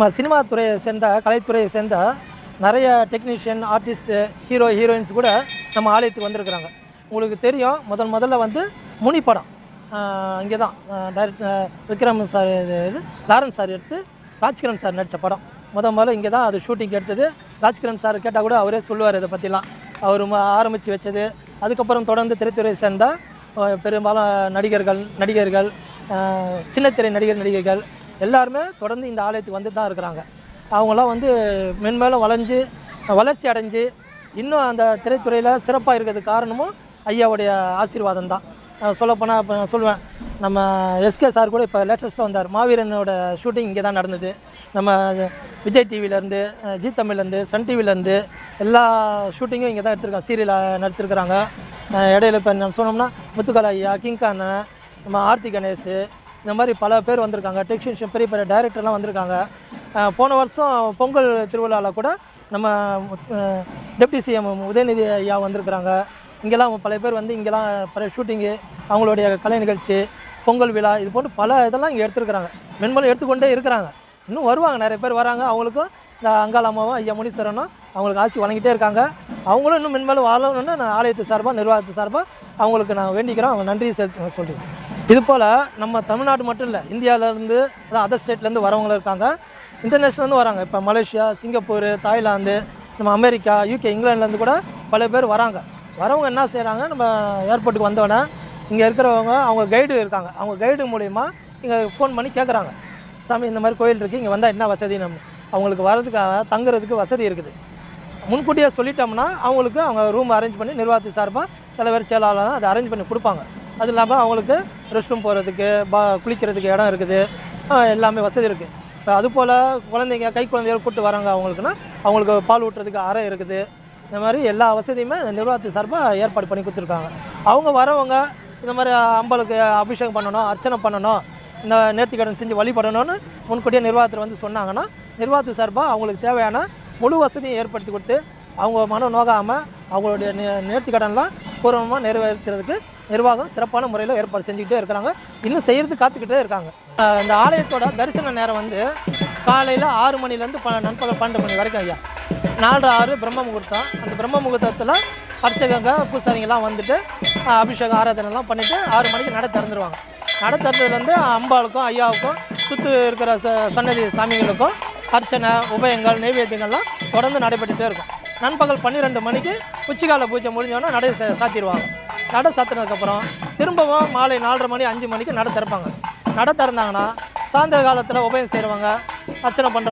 நம்ம சினிமா துறையை சேர்ந்த கலைத்துறையை சேர்ந்த நிறைய டெக்னீஷியன் ஆர்டிஸ்ட்டு ஹீரோ ஹீரோயின்ஸ் கூட நம்ம ஆலயத்துக்கு வந்திருக்கிறாங்க. உங்களுக்கு தெரியும் முதல் முதல்ல வந்து முனி படம். இங்கே தான் டைரக்ட் விக்ரம் சார் இது இது லாரன்ஸ் சார் எடுத்து ராஜ்கிரண் சார் நடித்த படம். முத முதல்ல இங்கே தான் அது ஷூட்டிங் எடுத்தது. ராஜ்கிரண் சார் கேட்டால் கூட அவரே சொல்லுவார் இதை பற்றிலாம் அவர் ஆரம்பித்து வச்சது. அதுக்கப்புறம் தொடர்ந்து திரைத்துறை சேர்ந்த பெரும்பாலும் நடிகர்கள் நடிகர்கள் சின்னத்திரை நடிகர் நடிகைகள் எல்லாருமே தொடர்ந்து இந்த ஆலயத்துக்கு வந்து தான் இருக்கிறாங்க. அவங்களாம் வந்து மென்மேலும் வளைஞ்சு வளர்ச்சி அடைஞ்சு இன்னும் அந்த திரைத்துறையில் சிறப்பாக இருக்கிறதுக்கு காரணமும் ஐயாவுடைய ஆசீர்வாதம் தான். சொல்லப்போனால் இப்போ நான் சொல்லுவேன் நம்ம எஸ்கே சார் கூட இப்போ லேட்டஸ்ட்டாக வந்தார். மாவீரனோட ஷூட்டிங் இங்கே தான் நடந்தது. நம்ம விஜய் டிவிலேருந்து ஜி தமிழ்லேருந்து சன் டிவிலேருந்து எல்லா ஷூட்டிங்கும் இங்கே தான் எடுத்திருக்காங்க. சீரியல் நடத்திருக்கிறாங்க. இடையில இப்போ நம்ம சொன்னோம்னா முத்துக்கல ஐயா கிங்கான நம்ம ஆர்த்தி கணேஷ் இந்த மாதிரி பல பேர் வந்திருக்காங்க. டெக்னீஷியன் பெரிய பெரிய டைரக்டர்லாம் வந்திருக்காங்க. போன வருஷம் பொங்கல் திருவிழாவில் கூட நம்ம டெப்டி சிஎம் உதயநிதி ஐயா வந்திருக்கிறாங்க. இங்கெல்லாம் பல பேர் வந்து இங்கெல்லாம் பல ஷூட்டிங்கு அவங்களுடைய கலை நிகழ்ச்சி பொங்கல் விழா இது போன்று பல இதெல்லாம் இங்கே எடுத்துருக்குறாங்க. மென்மலும் எடுத்துக்கொண்டே இருக்கிறாங்க. இன்னும் வருவாங்க. நிறைய பேர் வராங்க. அவங்களுக்கும் இந்த அங்காளம்மாவும் ஐயா முனீஸ்வரனும் அவங்களுக்கு ஆசி வழங்கிட்டே இருக்காங்க. அவங்களும் இன்னும் மென்மேலும் வாழணும்னு நான் ஆலயத்து சார்பாக நிர்வாகத்து சார்பாக அவங்களுக்கு நான் வேண்டிக்கிறோம். அவங்க நன்றி செலுத்து சொல்கிறேன் இது போல் நம்ம தமிழ்நாடு மட்டும் இல்லை இந்தியாவிலேருந்து அதான் அதர் ஸ்டேட்லேருந்து வரவங்களும் இருக்காங்க. இன்டர்நேஷ்னல்லேருந்து வராங்க. இப்போ மலேசியா சிங்கப்பூர் தாய்லாந்து நம்ம அமெரிக்கா யூகே இங்கிலாந்துலேருந்து கூட பல பேர் வராங்க. வரவங்க என்ன செய்கிறாங்க நம்ம ஏர்போர்ட்டுக்கு வந்தோடனே இங்கே இருக்கிறவங்க அவங்க கைடு இருக்காங்க. அவங்க கைடு மூலிமா இங்கே ஃபோன் பண்ணி கேட்குறாங்க சாமி இந்த மாதிரி கோயில் இருக்குது இங்கே வந்தால் என்ன வசதி? நம்ம அவங்களுக்கு வரதுக்காக தங்குறதுக்கு வசதி இருக்குது. முன்கூட்டியே சொல்லிட்டோம்னா அவங்களுக்கு அவங்க ரூம் அரேஞ்ச் பண்ணி நிர்வாகத்து சார்பாக தலைவர் செயலாளர்லாம் அதை அரேஞ்ச் பண்ணி கொடுப்பாங்க. அது இல்லாமல் அவங்களுக்கு ரெஸ்ட் ரூம் போகிறதுக்கு பா குளிக்கிறதுக்கு இடம் இருக்குது. எல்லாமே வசதி இருக்குது இப்போ அதுபோல் குழந்தைங்க கை குழந்தைகள் கூட்டு வராங்க அவங்களுக்குன்னா அவங்களுக்கு பால் ஊட்டுறதுக்கு அறை இருக்குது. இந்த மாதிரி எல்லா வசதியுமே இந்த நிர்வாகத்து சார்பாக ஏற்பாடு பண்ணி கொடுத்துருக்காங்க. அவங்க வரவங்க இந்த மாதிரி அம்பலுக்கு அபிஷேகம் பண்ணணும் அர்ச்சனை பண்ணணும் இந்த நேர்த்திக்கடன் செஞ்சு வழிபடணும்னு முன்கூட்டியே நிர்வாகத்தில் வந்து சொன்னாங்கன்னா நிர்வாகத்து சார்பாக அவங்களுக்கு தேவையான முழு வசதியும் ஏற்படுத்தி கொடுத்து அவங்க மனம் நோகாமல் அவங்களுடைய நே நேர்த்திக்கடன்லாம் பூர்வமாக நிறைவேற்றுறதுக்கு நிர்வாகம் சிறப்பான முறையில் ஏற்பாடு செஞ்சுக்கிட்டே இருக்கிறாங்க. இன்னும் செய்கிறது காத்துக்கிட்டே இருக்காங்க. இந்த ஆலயத்தோட தரிசன நேரம் வந்து காலையில் ஆறு மணிலேருந்து ப நண்பகல் பன்னெண்டு மணி வரைக்கும் ஐயா. நாலரை ஆறு பிரம்ம முகூர்த்தம். அந்த பிரம்ம முகூர்த்தத்தில் அர்ச்சகங்க பூசாரிங்கெல்லாம் வந்துட்டு அபிஷேகம் ஆராதனைலாம் பண்ணிவிட்டு ஆறு மணிக்கு நடை திறந்துருவாங்க. நடை திறந்ததுலேருந்து அம்பாளுக்கும் ஐயாவுக்கும் சுற்று இருக்கிற ச சன்னதி சாமிகளுக்கும் அர்ச்சனை உபயங்கள் நைவேத்தியங்கள்லாம் தொடர்ந்து நடைபெற்றுட்டே இருக்கும். நண்பகல் பன்னிரெண்டு மணிக்கு உச்சிகால பூஜை முடிஞ்சோன்னா நடை சாத்திடுவாங்க. நடை சாத்தினதுக்கப்புறம் திரும்பவும் மாலை நாலரை மணி அஞ்சு மணிக்கு நடை திறப்பாங்க. நடை திறந்தாங்கன்னா சாயந்தர காலத்தில் உபயம் செய்கிறவங்க அர்ச்சனை பண்ணுற